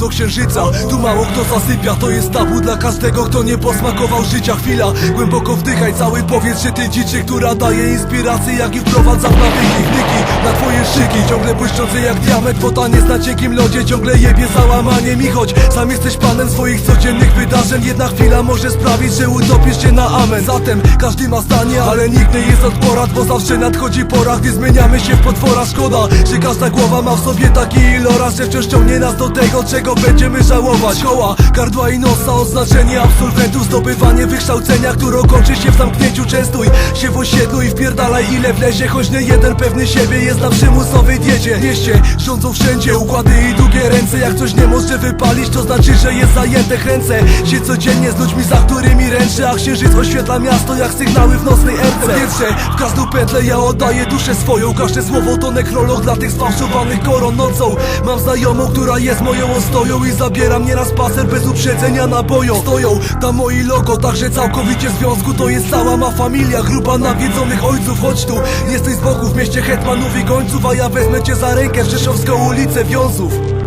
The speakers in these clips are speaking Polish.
do księżyca. Tu mało kto zasypia, to jest tabu dla każdego Kto nie posmakował życia. Chwila Głęboko wdychaj cały się ty dziczy Która daje inspirację jak i wprowadza w nawyki. Na twoje szyki Ciągle błyszczące jak diament Botaniec na cienkim lodzie Ciągle jebie załamaniem i choć Sam jesteś panem swoich codziennych wydarzeń. Jedna chwila może sprawić, że utopisz się na amen. Zatem każdy ma zdanie, ale nikt nie jest od porad Bo zawsze nadchodzi pora, gdy zmieniamy się w potwora. Szkoda, że każda głowa ma w sobie taki iloraz Że wciąż ciągnie nas do tego, czego będziemy żałować. Szkoła, gardła i nosa, oznaczenie absolwentów Zdobywanie wykształcenia, które kończy się w zamknięciu. Częstuj się w osiedlu i wpierdalaj ile wlezie Choć nie jeden pewny siebie jest na przymusowej diecie. W mieście rządzą wszędzie układy i długie ręce. Jak coś nie może wypalić, to znaczy, że jest zajęte Kręcę się codziennie z ludźmi, za którymi ręczę A księżyc oświetla miasto jak sygnały w nocnej erce. Wietrze, w każdą pętlę ja oddaję duszę swoją. Każde słowo to nekrolog dla tych sfałszowanych koron nocą. Mam znajomą, która jest moją ostoją I zabiera mnie na spacer bez uprzedzenia na boją Stoją tam moi logo, także całkowicie związku. To jest cała ma familia, grupa nawiedzonych ojców. Chodź tu, jesteś z boku w mieście hetmanów i gońców A ja wezmę cię za rękę w Rzeszowską ulicę Wiązów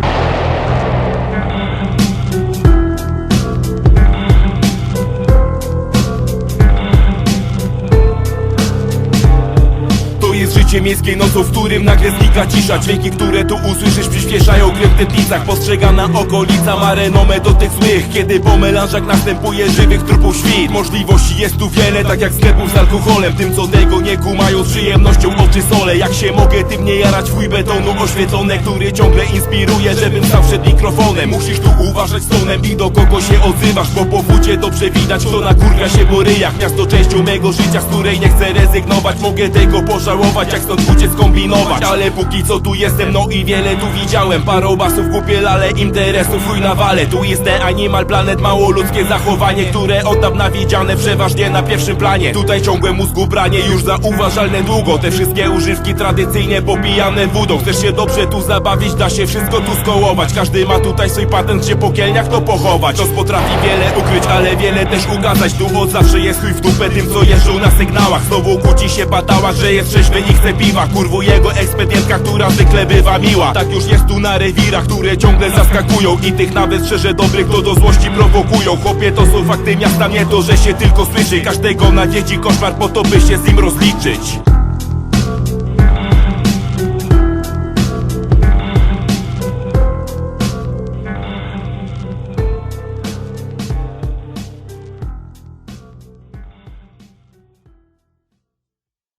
Życie miejskiej nocą, w którym nagle znika cisza. Dźwięki, które tu usłyszysz przyspieszają grę w tętnicach Postrzegana okolica ma renomę do tych złych. Kiedy po melanżach następuje żywych trupów świt. Możliwości jest tu wiele, tak jak sklepów z alkoholem. Tym co tego nie kumają z przyjemnością oczy sole. Jak się mogę tym nie jarać, twój betonu oświetlone Który ciągle inspiruje, żebym stał przed mikrofonem. Musisz tu uważać z tonem i do kogo się odzywasz Bo po wódzie dobrze widać, kto nakurwia się po ryjach. Miasto częścią mego życia, z której nie chcę rezygnować. Mogę tego pożałować, jak stąd uciec kombinować Ale póki co tu jestem, no i wiele tu widziałem. Parą basów kupię, ale interesów chuj na wale. Tu jest Animal Planet, mało ludzkie zachowanie Które od dawna widziane przeważnie na pierwszym planie. Tutaj ciągłe mózgu branie, już zauważalne długo. Te wszystkie używki tradycyjnie popijane wodą. Chcesz się dobrze tu zabawić, da się wszystko tu skołować. Każdy ma tutaj swój patent, gdzie po kielniach to pochować. Los potrafi wiele ukryć, ale wiele też ukazać. Tu od zawsze jest chuj w dupę tym, co jeżdżą na sygnałach. Znowu kłóci się patała, że jest trzeźwy i chce piwa Kurwu jego ekspedientka, która zwykle bywa miła. Tak już jest tu na rewirach, które ciągle zaskakują I tych nawet szczerze dobrych, to do złości prowokują. Chłopie, to są fakty miasta, nie to, że się tylko słyszy. Każdego na dzieci koszmar po to, by się z nim rozliczyć